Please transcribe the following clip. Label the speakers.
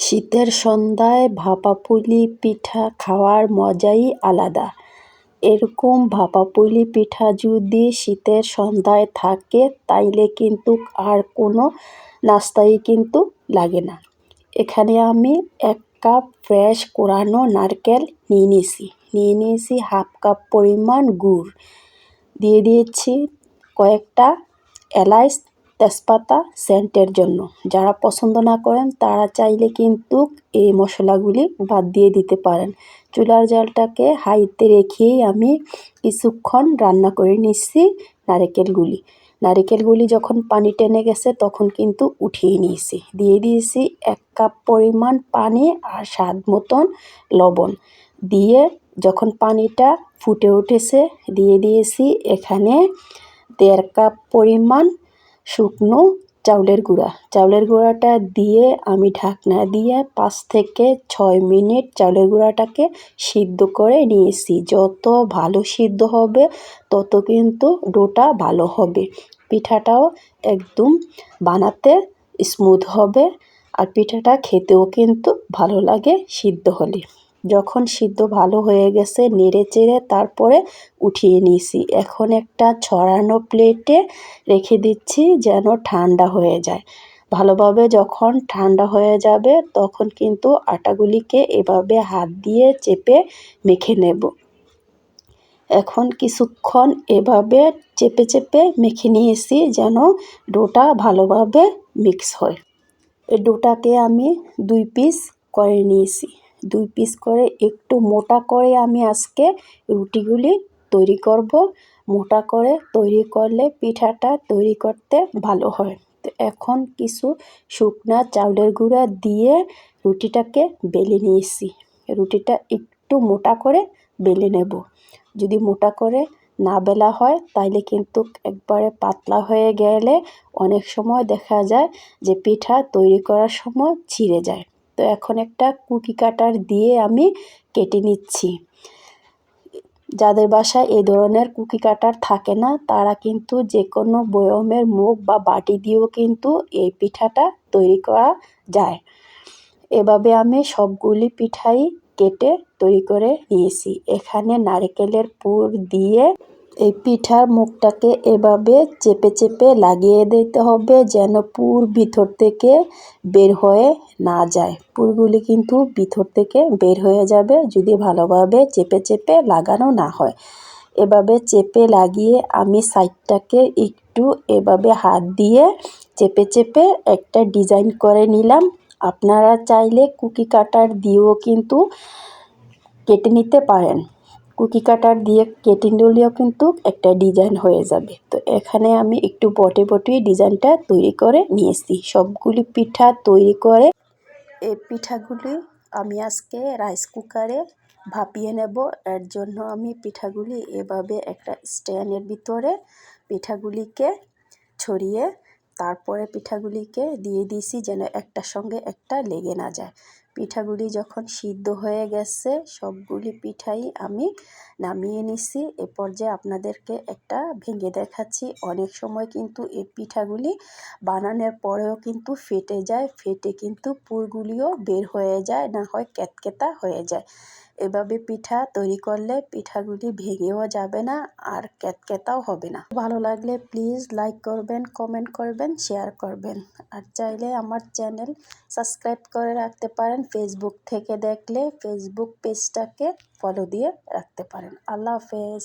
Speaker 1: শীতের সন্ধ্যায় ভাপা পুলি পিঠা খাওয়ার মজাই আলাদা। এরকম ভাপা পুলি পিঠা যদি শীতের সন্ধ্যায় থাকে, তাইলে কিন্তু আর কোনো নাস্তাই কিন্তু লাগে না। এখানে আমি এক কাপ ফ্রেশ কোরানো নারকেল নিয়ে নিয়েছি। নিয়ে নিয়েছি হাফ কাপ পরিমাণ গুড়। দিয়ে দিয়েছি কয়েকটা এলাচ তেজপাতা সেন্টের জন্য। যারা পছন্দ না করেন, তারা চাইলে কিন্তু এই মশলাগুলি বাদ দিয়ে দিতে পারেন। চুলার জালটাকে হাইতে রেখেই আমি কিছুক্ষণ রান্না করে নিচ্ছি নারকেলগুলি। নারিকেলগুলি যখন পানি টেনে গেছে, তখন কিন্তু উঠিয়ে নিয়েছি। দিয়ে দিয়েছি এক কাপ পরিমাণ পানি আর স্বাদ মতন লবণ। দিয়ে যখন পানিটা ফুটে উঠেছে, দিয়ে দিয়েছি এখানে দেড় কাপ পরিমাণ শুকনো চাউলের গুঁড়া। চাউলের গুঁড়াটা দিয়ে আমি ঢাকনা দিয়ে পাঁচ থেকে ছয় মিনিট চাউলের গুঁড়াটাকে সিদ্ধ করে নিয়েছি। যত ভালো সিদ্ধ হবে, তত কিন্তু ডোটা ভালো হবে। পিঠাটাও একদম বানাতে স্মুথ হবে আর পিঠাটা খেতেও কিন্তু ভালো লাগে সিদ্ধ হলে। যখন সিদ্ধ ভালো হয়ে গেছে, নেড়ে চেড়ে তারপরে উঠিয়ে নিয়েছি। এখন একটা ছড়ানো প্লেটে রেখে দিচ্ছি যেন ঠান্ডা হয়ে যায়। ভালোভাবে যখন ঠান্ডা হয়ে যাবে, তখন কিন্তু আটাগুলিকে এভাবে হাত দিয়ে চেপে মেখে নেব। এখন কিছুক্ষণ এভাবে চেপে চেপে মেখে নিয়েছি যেন ডোটা ভালোভাবে মিক্স হয়। এই ডোটাকে আমি দুই পিস করে নিয়েছি। দুই পিস করে একটু মোটা করে আমি আজকে রুটিগুলি তৈরি করব। মোটা করে তৈরি করলে পিঠাটা তৈরি করতে ভালো হয়। তো এখন কিছু শুকনা চাউলের গুঁড়া দিয়ে রুটিটাকে বেলে নিয়েছি। রুটিটা একটু মোটা করে বেলে নেব। যদি মোটা করে না বেলা হয়, তাইলে কিন্তু একবারে পাতলা হয়ে গেলে অনেক সময় দেখা যায় যে পিঠা তৈরি করার সময় ছিঁড়ে যায়। তো এখন একটা কুকি কাটার দিয়ে আমি কেটে নিচ্ছি। যাদের বাসায় এই ধরনের কুকি কাটার থাকে না, তারা কিন্তু যে কোনো বয়মের মুখ বা বাটি দিয়েও কিন্তু এই পিঠাটা তৈরি করা যায়। এভাবে আমি সবগুলি পিঠাই কেটে তৈরি করে নিয়েছি। এখানে নারকেলের পুর দিয়ে পিঠার মুখটাকে এভাবে চেপে চেপে লাগিয়ে দিতে হবে যেন পুর ভিতর থেকে বের হয়ে না যায়। পুরগুলি কিন্তু ভিতর থেকে বের হয়ে যাবে যদি ভালোভাবে চেপে চেপে লাগানো না হয়। এভাবে চেপে লাগিয়ে আমি সাইডটাকে একটু এভাবে হাত দিয়ে চেপে চেপে একটা ডিজাইন করে নিলাম। আপনারা চাইলে কুকি কাটার দিয়েও কিন্তু কেটে নিতে পারেন। কুকি কাটার দিয়ে কেটে নিলেও কিন্তু একটা ডিজাইন হয়ে যাবে। তো এখানে আমি একটু বটে বটে ডিজাইনটা তৈরি করে নিয়েছি। সবগুলি পিঠা তৈরি করে এই পিঠাগুলি আমি আজকে রাইস কুকারে ভাপিয়ে নেব। এর জন্য আমি পিঠাগুলি এভাবে একটা স্ট্যান্ডের ভিতরে পিঠাগুলিকে ছড়িয়ে তারপরে পিঠাগুলিকে দিয়ে দিয়েছি যেন একটার সঙ্গে একটা লেগে না যায়। পিঠাগুলি যখন সিদ্ধ হয়ে গেছে, সবগুলি পিঠাই আমি নামিয়ে নিছি। এ পর্যায়ে আপনাদেরকে একটা ভেঙে দেখাচ্ছি। অনেক সময় কিন্তু এই পিঠাগুলি বানানোর পরেও কিন্তু ফেটে যায়, ফেটে কিন্তু পুরগুলিও বের হয়ে যায়, না হয় ক্যাতকেতা হয়ে যায়। এভাবে পিঠা তৈরি করলে পিঠাগুলি ভেঙেও যাবে না আর ক্যাতকেতাও হবে না। ভালো লাগলে প্লিজ লাইক করবেন কমেন্ট করবেন শেয়ার করবেন। আর চাইলে আমার চ্যানেল সাবস্ক্রাইব করে রাখতে পারেন। ফেসবুক থেকে দেখলে ফেসবুক পেজটাকে ফলো দিয়ে রাখতে পারেন। আল্লাহ হাফেজ।